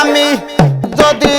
আমি যদিও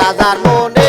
দাদার মনে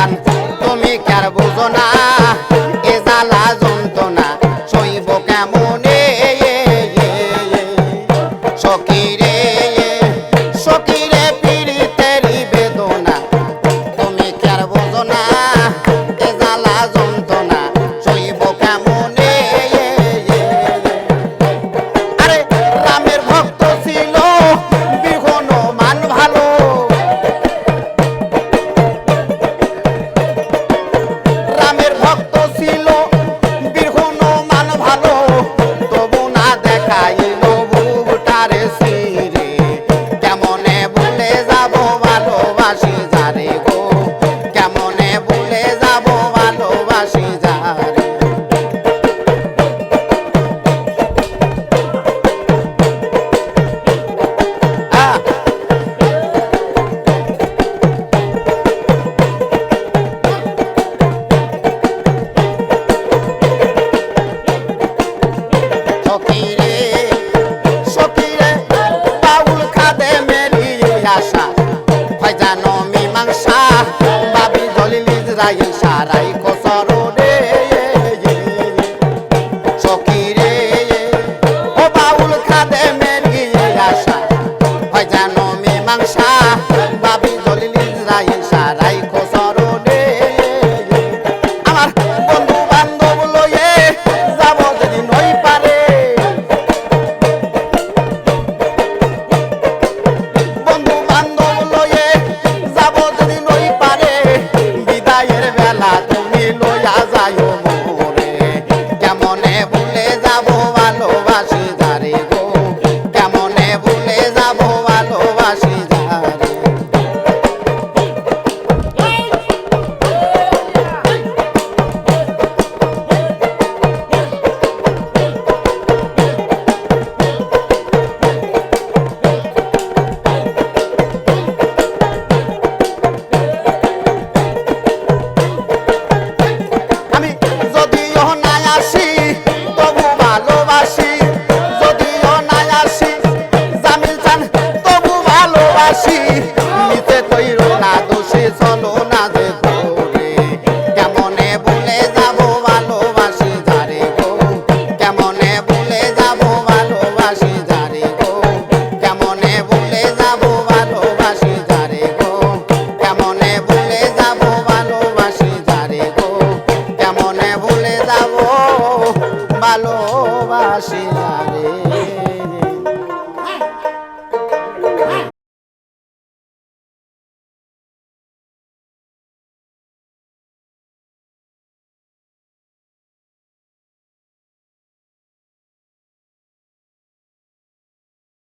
tan Imagine. ಸದಾಗಿ ভালোবাসিয়া রে